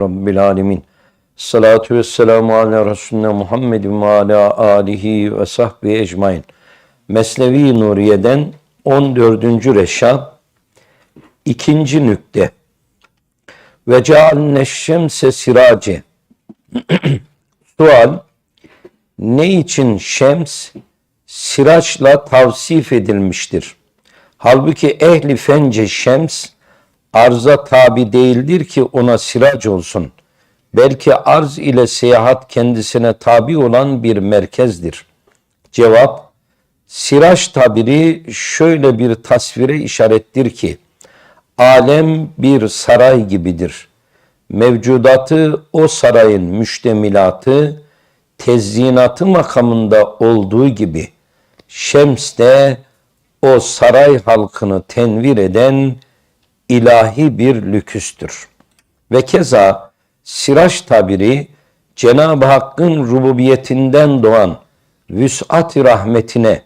Rabbil Alemin. Salatu ve selamu ala Resulüne Muhammedin ve ala alihi ve sahbihi ecmain. Mesnevi Nuriye'den 14. Reşat, ikinci nükte. Ve cealne şemse sirace. Sual, ne için şems siraçla tavsif edilmiştir? Halbuki ehli fence şems arza tabi değildir ki ona sirac olsun. Belki arz ile seyahat kendisine tabi olan bir merkezdir. Cevap, siraç tabiri şöyle bir tasvire işarettir ki, alem bir saray gibidir. Mevcudatı o sarayın müştemilatı, tezyinatı makamında olduğu gibi, Şems de o saray halkını tenvir eden ilahi bir lüküstür. Ve keza siraç tabiri Cenab-ı Hakk'ın rububiyetinden doğan vüs'at rahmetine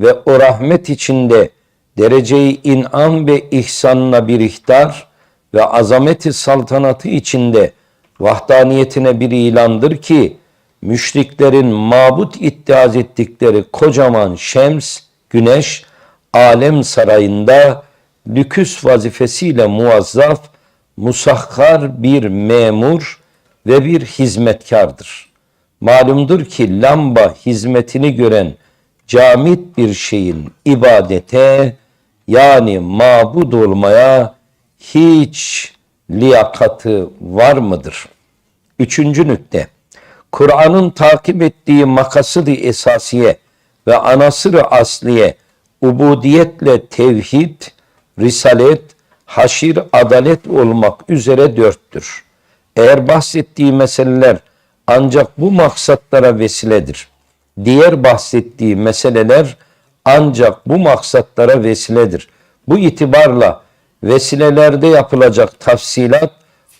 ve o rahmet içinde dereceyi inam ve ihsanına bir ihtar ve azameti saltanatı içinde vahdaniyetine bir ilandır ki müşriklerin mabut iddiaz ettikleri kocaman şems, güneş, alem sarayında lüküs vazifesiyle muazzaf, musahhar bir memur ve bir hizmetkardır. Malumdur ki lamba hizmetini gören camit bir şeyin ibadete yani mabud olmaya hiç liyakatı var mıdır? Üçüncü nükte. Kur'an'ın takip ettiği makasıdı esasiye ve anasırı asliye ubudiyetle tevhid, risalet, haşir, adalet olmak üzere dörttür. Eğer bahsettiği meseleler ancak bu maksatlara vesiledir. Diğer bahsettiği meseleler ancak bu maksatlara vesiledir. Bu itibarla vesilelerde yapılacak tafsilat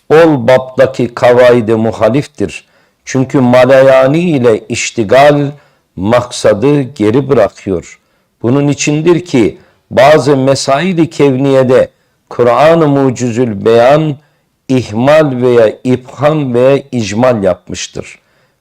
ol babdaki kavaide muhaliftir. Çünkü malayani ile iştigal maksadı geri bırakıyor. Bunun içindir ki bazı mesaili kevniyede Kur'an-ı Mucizül Beyan ihmal veya ibham veya icmal yapmıştır.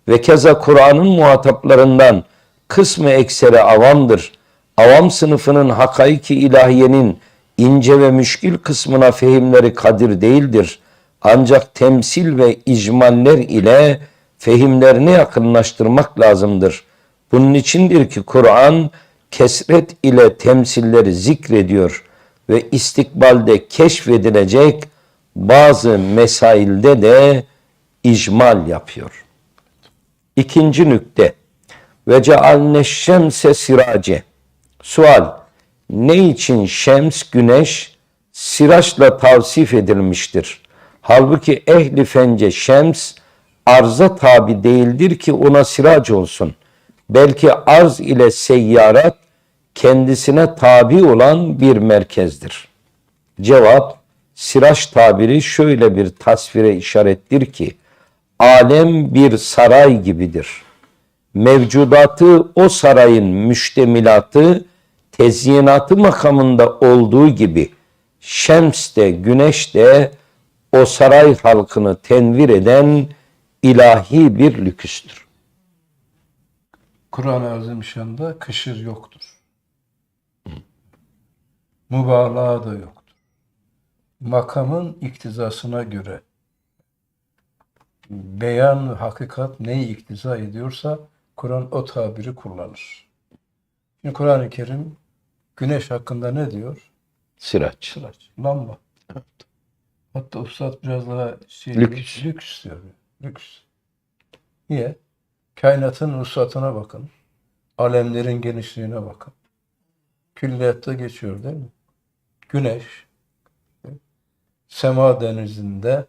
Ve keza Kur'an'ın muhataplarından kısmı ekseri avamdır. Avam sınıfının hakaiki ilahiyenin ince ve müşkil kısmına fehimleri kadir değildir. Ancak temsil ve icmaller ile fehimlerini yakınlaştırmak lazımdır. Bunun içindir ki Kur'an kesret ile temsilleri zikrediyor ve istikbalde keşfedilecek bazı mesailde de icmal yapıyor. İkinci nükte. Ve cealne şemse sirace. Sual. Ne için şems güneş siraçla tavsif edilmiştir? Halbuki ehli fence şems arza tabi değildir ki ona sirac olsun. Belki arz ile seyyarat kendisine tabi olan bir merkezdir. Cevap, siraç tabiri şöyle bir tasvire işarettir ki, alem bir saray gibidir. Mevcudatı o sarayın müştemilatı, tezyinatı makamında olduğu gibi, şems de güneş de o saray halkını tenvir eden ilahi bir lüküstür. Kur'an-ı Azimüşşan'da kışır yoktur. Mübalağa da yoktur. Makamın iktizasına göre beyan, hakikat neyi iktiza ediyorsa Kur'an o tabiri kullanır. Şimdi Kur'an-ı Kerim güneş hakkında ne diyor? Siraç. Sıraç, lamba. Hatta Üstad biraz daha şey, Lüks. lüks diyor. Lüks. Niye? Kainatın vuslatına bakın. Alemlerin genişliğine bakın. Külliyatta geçiyor değil mi? Güneş sema denizinde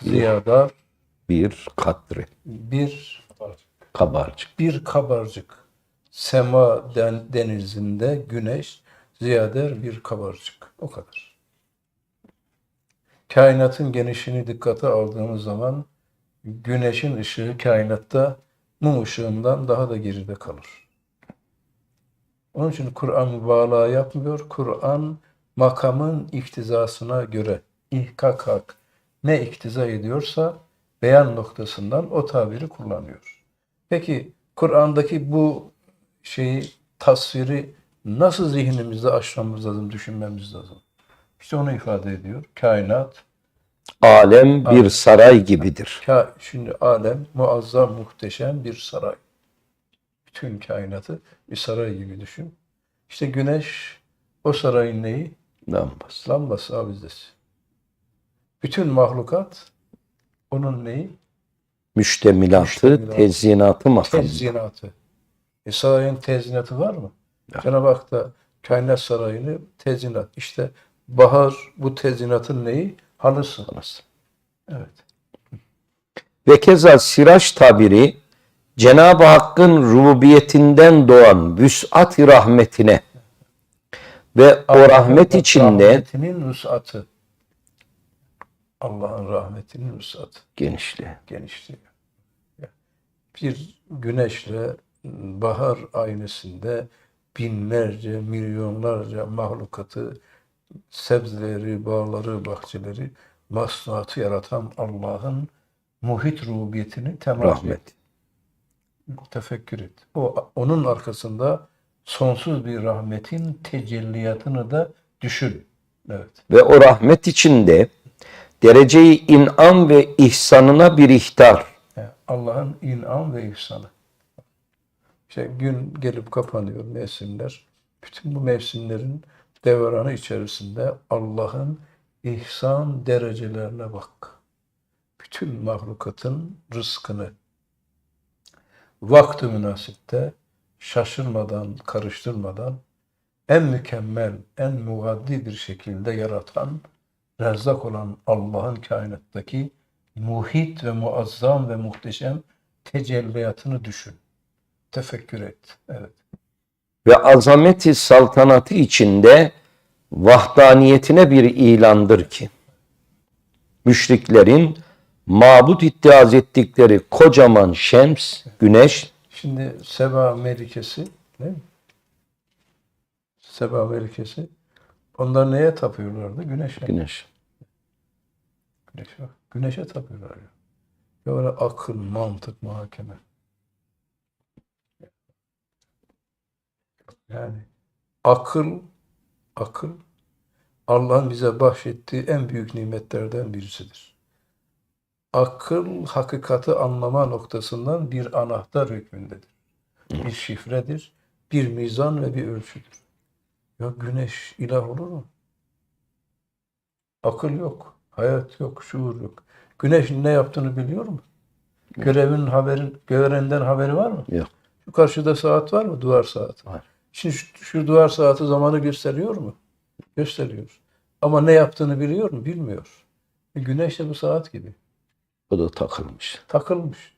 ziyada Bir katri, bir kabarcık. bir kabarcık sema den, denizinde güneş ziyader bir kabarcık. O kadar. Kainatın genişliğini dikkate aldığımız zaman güneşin ışığı kainatta mum ışığından daha da geride kalır. Onun için Kur'an mübalağa yapmıyor. Kur'an makamın iktizasına göre ihkak hak ne iktiza ediyorsa beyan noktasından o tabiri kullanıyor. Peki Kur'an'daki bu şeyi tasviri nasıl zihnimizde aşmamız lazım, düşünmemiz lazım? İşte onu ifade ediyor. Kainat, Alem bir saray gibidir. ka şimdi alem muazzam, muhteşem bir saray. Bütün kainatı bir saray gibi düşün. İşte güneş o sarayın neyi? Lambası. Lambası abidesi. Bütün mahlukat onun neyi? Müştemilatı, Müştemilatı. tezyinatı makamı. Tezyinatı. E sarayın tezyinatı var mı? Cenab-ı Hak da kainat sarayını tezyinat. İşte bahar bu tezyinatın neyi? Halısı. Evet. Ve keza siraç tabiri Cenab-ı Hakk'ın rububiyetinden doğan vüs'at-i rahmetine ve o rahmet içinde Rahmetinin vüsatı. Allah'ın rahmetinin vüsatı. genişliği. genişliği. Bir güneşle bahar aynesinde binlerce, milyonlarca mahlukatı, sebzeleri, bağları, bahçeleri, masnuatı yaratan Allah'ın muhit rububiyetini temas Rahmet. et. Tefekkür et. O, onun arkasında sonsuz bir rahmetin tecelliyatını da düşün. Evet. Ve o rahmet içinde dereceyi in'am ve ihsanına bir ihtar. Allah'ın inam ve ihsanı. İşte gün gelip kapanıyor mevsimler. Bütün bu mevsimlerin devranı içerisinde Allah'ın ihsan derecelerine bak. Bütün mahlukatın rızkını vakti münasipte şaşırmadan, karıştırmadan en mükemmel, en muaddi bir şekilde yaratan, rezzak olan Allah'ın kainattaki muhit ve muazzam ve muhteşem tecelliyatını düşün. Tefekkür et. Evet. Ve azameti saltanatı içinde vahdaniyetine bir ilandır ki müşriklerin mabut iddiaz ettikleri kocaman şems, güneş Şimdi Seba Melikesi değil mi? Seba Melikesi onlar neye tapıyorlardı? Güneşe. güneş Güneşe, güneşe tapıyorlar ya. Ya öyle akıl, mantık, muhakeme. Yani akıl, akıl Allah'ın bize bahşettiği en büyük nimetlerden birisidir. Akıl hakikati anlama noktasından bir anahtar hükmündedir. Bir şifredir, bir mizan ve bir ölçüdür. Ya güneş ilah olur mu? Akıl yok, hayat yok, şuur yok. Güneşin ne yaptığını biliyor mu? Görevin haberin, görenden haberi var mı? yok. Şu karşıda saat var mı? Duvar saati. Var. Şimdi şu, şu duvar saati zamanı gösteriyor mu? Gösteriyor. Ama ne yaptığını biliyor mu? Bilmiyor. E, güneş de bu saat gibi. O da takılmış. Takılmış.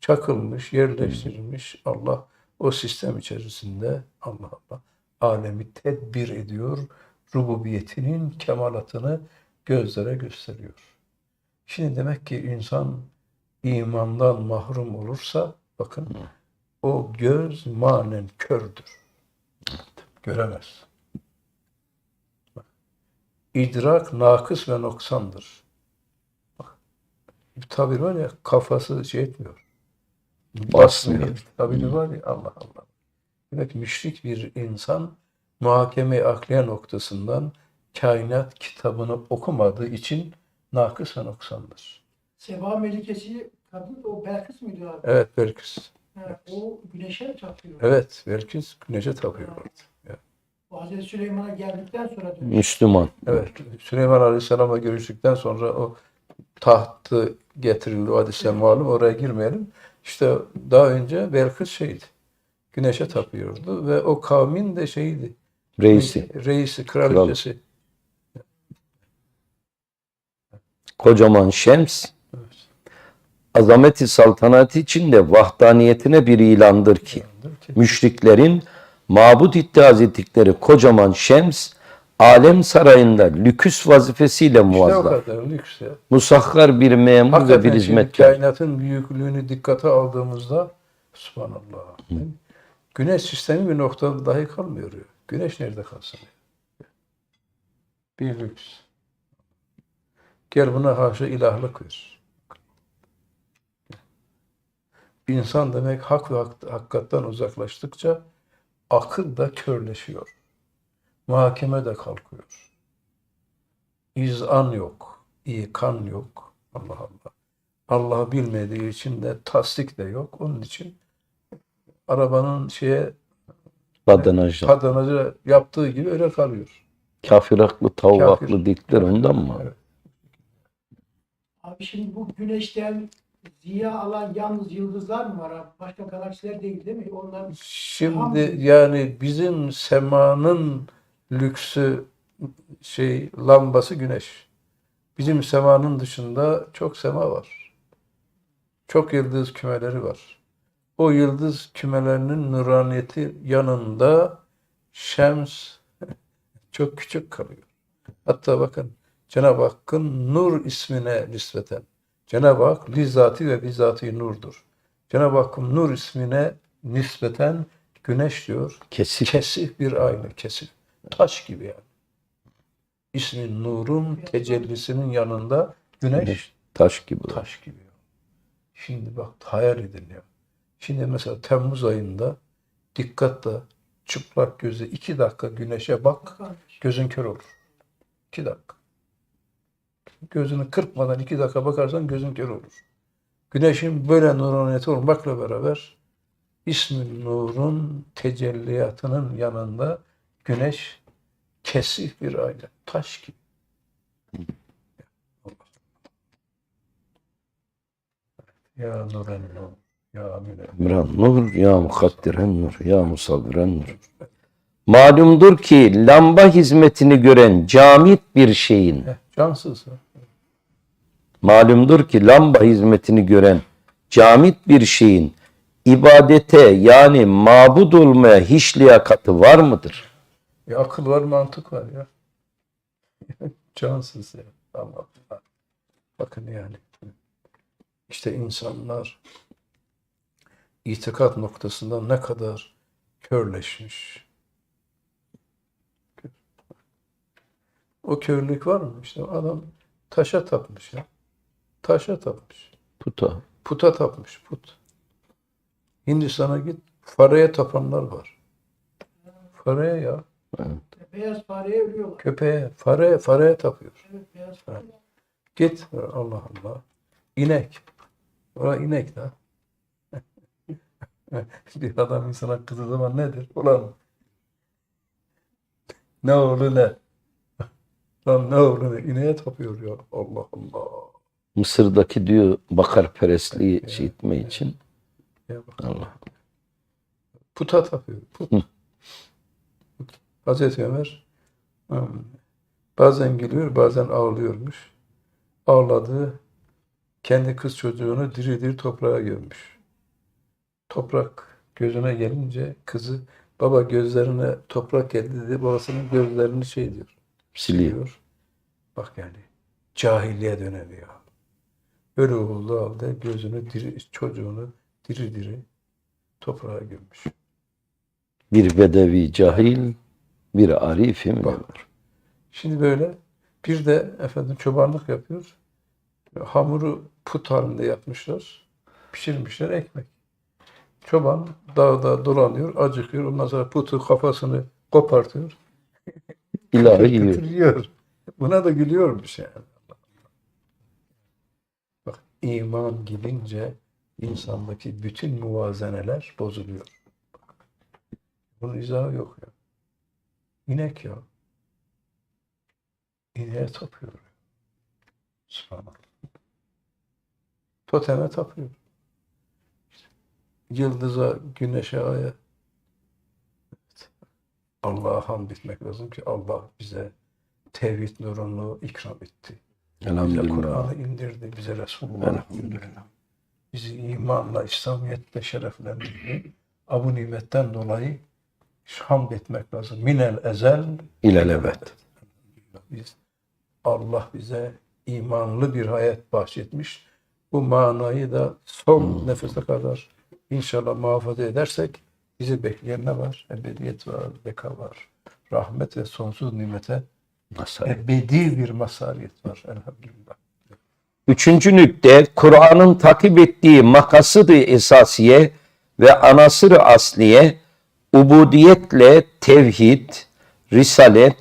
Çakılmış, yerleştirilmiş. Allah o sistem içerisinde Allah Allah alemi tedbir ediyor. Rububiyetinin kemalatını gözlere gösteriyor. Şimdi demek ki insan imandan mahrum olursa bakın o göz manen kördür. Göremez. Bak, İdrak nakıs ve noksandır. Bak, bir tabir var ya kafası şey etmiyor. Basmıyor. Bir tabiri var ya Allah Allah. Demek müşrik bir insan muhakeme akliye noktasından kainat kitabını okumadığı için nakıs ve noksandır. Seba Melikesi kadın o Belkıs mıydı abi? Evet Belkıs. Ha, o güneşe tapıyor. Evet Belkıs güneşe tapıyorlardı. Ya. O Hazreti Süleyman'a geldikten sonra diyor. Müslüman. Evet. Süleyman Aleyhisselam'la görüştükten sonra o tahtı getirildi. O hadise malum. Oraya girmeyelim. İşte daha önce Belkıs şeydi. Güneşe tapıyordu ve o kavmin de şeydi. Reisi. Reisi, kraliçesi. Kocaman şems azameti saltanatı içinde vahdaniyetine bir ilandır ki müşriklerin mabut iddiaz ettikleri kocaman şems alem sarayında lüküs vazifesiyle İşte muazzaf. kadar lüks ya. Musakhar bir memur ve Hakikaten bir şimdi hizmetkar. kainatın büyüklüğünü dikkate aldığımızda subhanallah. Güneş sistemi bir noktada dahi kalmıyor. Güneş nerede kalsın? Bir lüks. Gel buna haşa ilahlık ver. İnsan demek hak ve hak- hakikatten uzaklaştıkça akıl da körleşiyor. Muhakeme de kalkıyor. İzan yok, ikan yok. Allah Allah. Allah'ı bilmediği için de tasdik de yok. Onun için arabanın şeye Badanajı. padanacı yaptığı gibi öyle kalıyor. Kafir haklı, tavuk Kafir. haklı dikler ondan mı? Evet. Abi şimdi bu güneşten ziya alan yalnız yıldızlar mı var abi? Başka galaksiler değil değil mi? Onlar Şimdi yani bizim semanın lüksü şey lambası güneş. Bizim semanın dışında çok sema var. Çok yıldız kümeleri var. O yıldız kümelerinin nuraniyeti yanında şems çok küçük kalıyor. Hatta bakın Cenab-ı Hakk'ın Nur ismine nispeten. Cenab-ı Hak lizzati ve bizati nurdur. Cenab-ı Hakk'ın Nur ismine nispeten güneş diyor. Kesik. Kesif bir ayna, kesif. Taş gibi yani. İsmin nurun tecellisinin yanında güneş Güneş taş gibi. taş gibi. Şimdi bak hayal edin ya. Şimdi mesela Temmuz ayında dikkatle çıplak gözle iki dakika güneşe bak, gözün kör olur. İki dakika. Gözünü kırpmadan iki dakika bakarsan gözün kör olur. Güneşin böyle nuraniyeti olmakla beraber İsmin nurun tecelliyatının yanında güneş kesif bir ayna, taş gibi. Ya nuren nur, ya. Emran nur, ya mukaddiren nur, ya musavviren nur. Malumdur ki lamba hizmetini gören camit bir şeyin, Heh, cansız. ha. Malumdur ki lamba hizmetini gören camit bir şeyin ibadete yani mabud olmaya hiç liyakati var mıdır? Ya akıl var, mantık var ya. Cansız ya. Allah Allah. Bakın yani. İşte insanlar itikat noktasında ne kadar körleşmiş. O körlük var mı? İşte adam taşa tapmış ya. Taşa tapmış. Puta. Puta tapmış. Put. Hindistan'a git. Fareye tapanlar var. Fareye ya. Beyaz fareye ölüyorlar. Köpeğe, fare, fareye tapıyor. Evet beyaz fare. Git. Allah Allah. İnek. Ora inek de. Bir adam insana kızdığı zaman nedir? Ulan ne oğlu ne? Lan ne oğlu ne? İneğe tapıyor ya. Allah Allah. Mısır'daki diyor bakar perestliği şey etme için. Allah. Puta tapıyor. Put. Hazreti Ömer bazen gülüyor bazen ağlıyormuş. Ağladığı kendi kız çocuğunu diri diri toprağa gömmüş. Toprak gözüne gelince kızı baba gözlerine toprak geldi dedi. Babasının gözlerini şey diyor. Siliyor. Bak yani cahiliye dönemi Öyle olduğu halde gözünü diri, çocuğunu diri diri toprağa gömmüş. Bir bedevi cahil, bir arifi mi Bak. var? Şimdi böyle bir de efendim çobanlık yapıyor. Hamuru put halinde yapmışlar. Pişirmişler ekmek. Çoban dağda dolanıyor, acıkıyor. Ondan sonra putu kafasını kopartıyor. İlahi yiyor. Buna da gülüyormuş yani. İman gidince insandaki bütün muvazeneler bozuluyor. Bunun izahı yok ya. İnek ya. İneğe tapıyor. Subhanallah. Toteme tapıyor. Yıldıza, güneşe, aya. Evet. Allah'a hamd etmek lazım ki Allah bize tevhid nurunu ikram etti. Bize Elhamdülillah. Kur'an'ı indirdi, bize Resulullah indirdi. Bizi imanla, İslamiyetle şereflendirdi. Bu nimetten dolayı hamd etmek lazım. Minel ezel İlelebet. biz Allah bize imanlı bir hayat bahşetmiş. Bu manayı da son nefese kadar inşallah muhafaza edersek bizi bekleyen ne var? Ebediyet var, beka var. Rahmet ve sonsuz nimete Nasıl? ebedi bir masariyet var elhamdülillah. Üçüncü nükte Kur'an'ın takip ettiği makasıdı esasiye ve anasırı asliye ubudiyetle tevhid, risalet,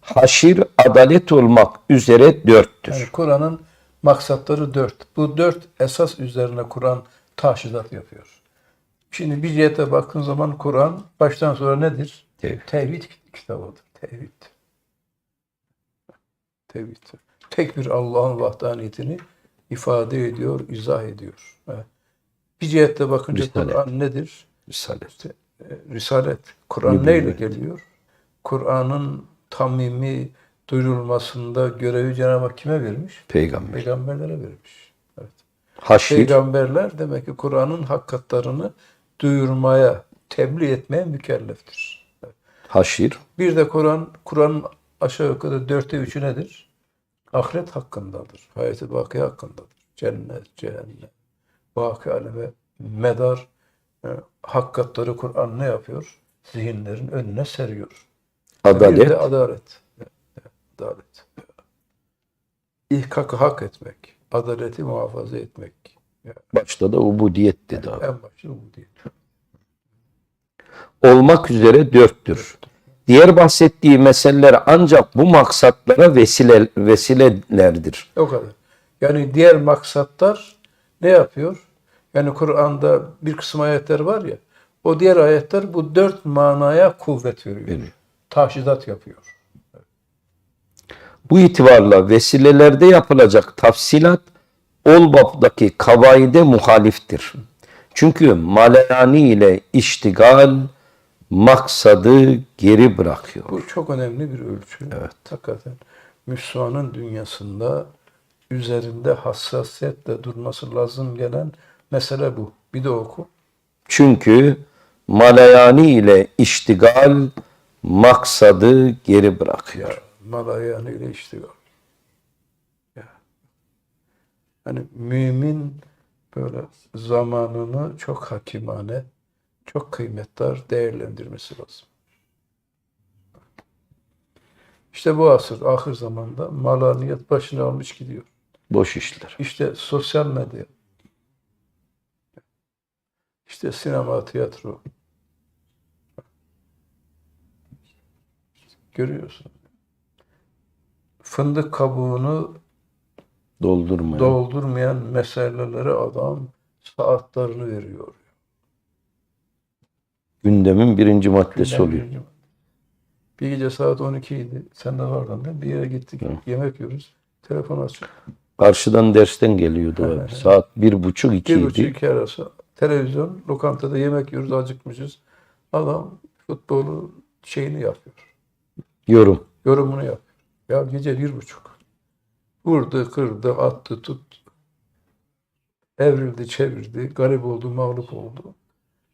haşir, adalet olmak üzere dörttür. Yani Kur'an'ın maksatları dört. Bu dört esas üzerine Kur'an taşidat yapıyor. Şimdi bir cihete baktığın zaman Kur'an baştan sonra nedir? Tevhid. Tevhid kitabıdır. Tevhid. Tevhid. Tek bir Allah'ın vahdaniyetini ifade ediyor, izah ediyor. Evet. Bir cihette bakınca Risalet. Kur'an nedir? Risalet. E, Risalet. Kur'an neyle geliyor? Kur'an'ın tamimi duyurulmasında görevi Cenab-ı Hak kime vermiş? Peygamber. Peygamberlere vermiş. Evet. Haşir, Peygamberler demek ki Kur'an'ın hakikatlarını duyurmaya, tebliğ etmeye mükelleftir. haşir, Bir de Kur'an, Kur'an'ın aşağı yukarı dörtte üçü nedir? Ahiret hakkındadır. Hayat-ı baki hakkındadır. Cennet, cehennem, baki aleme medar e, hakikatları Kur'an ne yapıyor? Zihinlerin önüne seriyor. Bir adalet, de adalet. Adalet. İhkakı hak etmek. Adaleti muhafaza etmek. başta da ubudiyet dedi abi. En başta bu değil. olmak üzere dörttür. Diğer bahsettiği meseleler ancak bu maksatlara vesile, vesilelerdir. O kadar. Yani diğer maksatlar ne yapıyor? Yani Kur'an'da bir kısım ayetler var ya, o diğer ayetler bu dört manaya kuvvet veriyor. Veriyor. Taşidat yapıyor. Bu itibarla vesilelerde yapılacak tafsilat ol babdaki kavaide muhaliftir. Çünkü malayani ile iştigal maksadı geri bırakıyor. Bu çok önemli bir ölçü. Evet. Hakikaten Müslümanın dünyasında üzerinde hassasiyetle durması lazım gelen mesele bu. Bir de oku. Çünkü malayani ile iştigal maksadı geri bırakıyor. Ya malayanı ile iştigal. Ya. Hani mümin böyle zamanını çok hakimane, çok kıymetdar değerlendirmesi lazım. İşte bu asır, ahir zamanda malaniyet başını almış gidiyor. Boş işler. İşte sosyal medya, işte sinema, tiyatro. Görüyorsun. Fındık kabuğunu Doldurmaya. doldurmayan meselelere adam saatlerini veriyor. Gündemin birinci maddesi Günden oluyor. birinci madde. Bir gece saat 12 idi. Sen de vardın değil mi? Bir yere gittik. Yemek yiyoruz. Telefon açıyor. Karşıdan dersten geliyordu abi. Saat bir buçuk Bir ikiydi. buçuk iki arası televizyon, lokantada yemek yiyoruz, acıkmışız. Adam futbolu şeyini yapıyor. Yorum. Yorumunu yapıyor. Ya gece bir buçuk. Vurdu, kırdı, attı, tuttu. Evrildi, çevirdi. Garip oldu, mağlup oldu.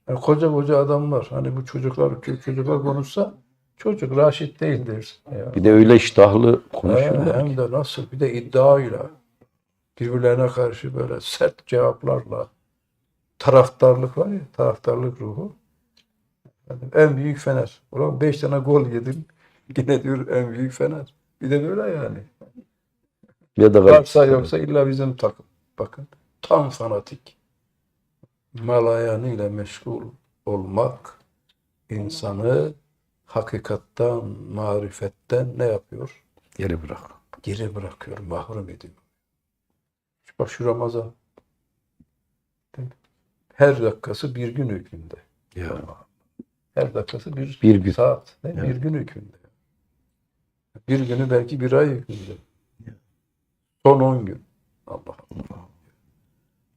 Yani koca koca adamlar. Hani bu çocuklar, çocuklar konuşsa çocuk Raşit değil dersin. Ya. Bir de öyle iştahlı He, konuşuyorlar. hem de nasıl bir de iddiayla birbirlerine karşı böyle sert cevaplarla taraftarlık var ya taraftarlık ruhu Yani en büyük Fener. Ulan 5 tane gol yedin yine diyor en büyük Fener. Bir de böyle yani. Ya da Varsa yoksa illa bizim takım. Bakın tam fanatik. Malayanı ile meşgul olmak insanı hakikattan, marifetten ne yapıyor? geri bırak. geri bırakıyor, mahrum ediyor. Bak şu Ramazan. Her dakikası bir gün hükmünde. Ya. Her dakikası bir, Bir gün. saat. Evet. Bir gün hükmünde. Bir günü belki bir ay hükmünde. Son on gün. Allah Allah.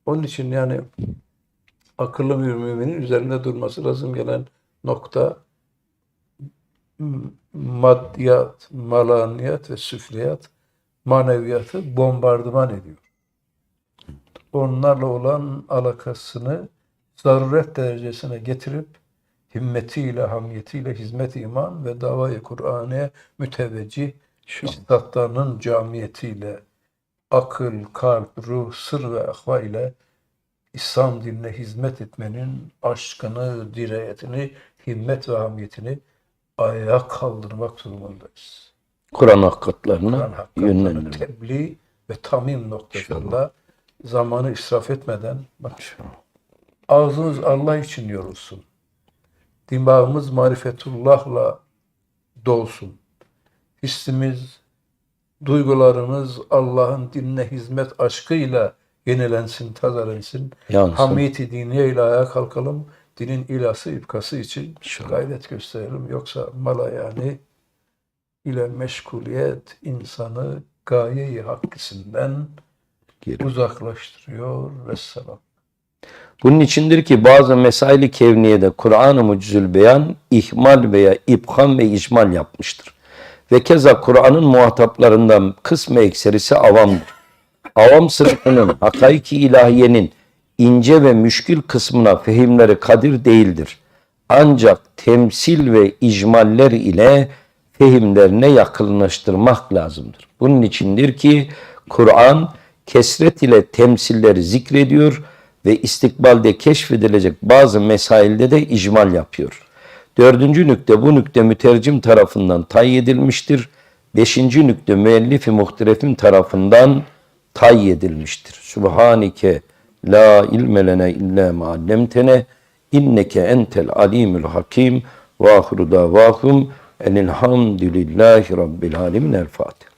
Onun için yani akıllı bir müminin üzerinde durması lazım gelen nokta maddiyat, malaniyat ve süfliyat maneviyatı bombardıman ediyor. Onlarla olan alakasını zaruret derecesine getirip himmetiyle, hamiyetiyle, hizmet iman ve davayı Kur'an'a müteveccih istatlarının camiyetiyle akıl, kalp, ruh, sır ve akva ile İslam dinine hizmet etmenin aşkını, dirayetini, himmet ve hamiyetini ayağa kaldırmak durumundayız. Kur'an hakikatlarına Kur'an hakikatlerini yönlendirmek. tebliğ ve tamim noktasında zamanı israf etmeden bak ağzınız Allah için yorulsun. Dimağımız marifetullahla dolsun. Hissimiz, duygularımız Allah'ın dinine hizmet aşkıyla yenilensin, tazelensin. Hamiyeti diniye ile ayağa kalkalım. Dinin ilası, ipkası için İnşallah. gayret gösterelim. Yoksa mala yani ile meşguliyet insanı gaye-i hakkisinden Geri. uzaklaştırıyor. Vesselam. Bunun içindir ki bazı mesaili kevniyede Kur'an-ı Mucizül Beyan ihmal veya ibham ve icmal yapmıştır. Ve keza Kur'an'ın muhataplarından kısmı ekserisi avamdır. Avam sınıfının hakaiki ilahiyenin ince ve müşkül kısmına fehimleri kadir değildir. Ancak temsil ve icmaller ile fehimlerine yakınlaştırmak lazımdır. Bunun içindir ki Kur'an kesret ile temsilleri zikrediyor ve istikbalde keşfedilecek bazı mesailde de icmal yapıyor. Dördüncü nükte bu nükte mütercim tarafından tay edilmiştir. Beşinci nükte müellifi muhterefim tarafından tay edilmiştir. Subhanike la ilme lene illa ma allemtene inneke entel alimul hakim ve ahru davahum enilhamdülillahi rabbil alemin el Fatiha.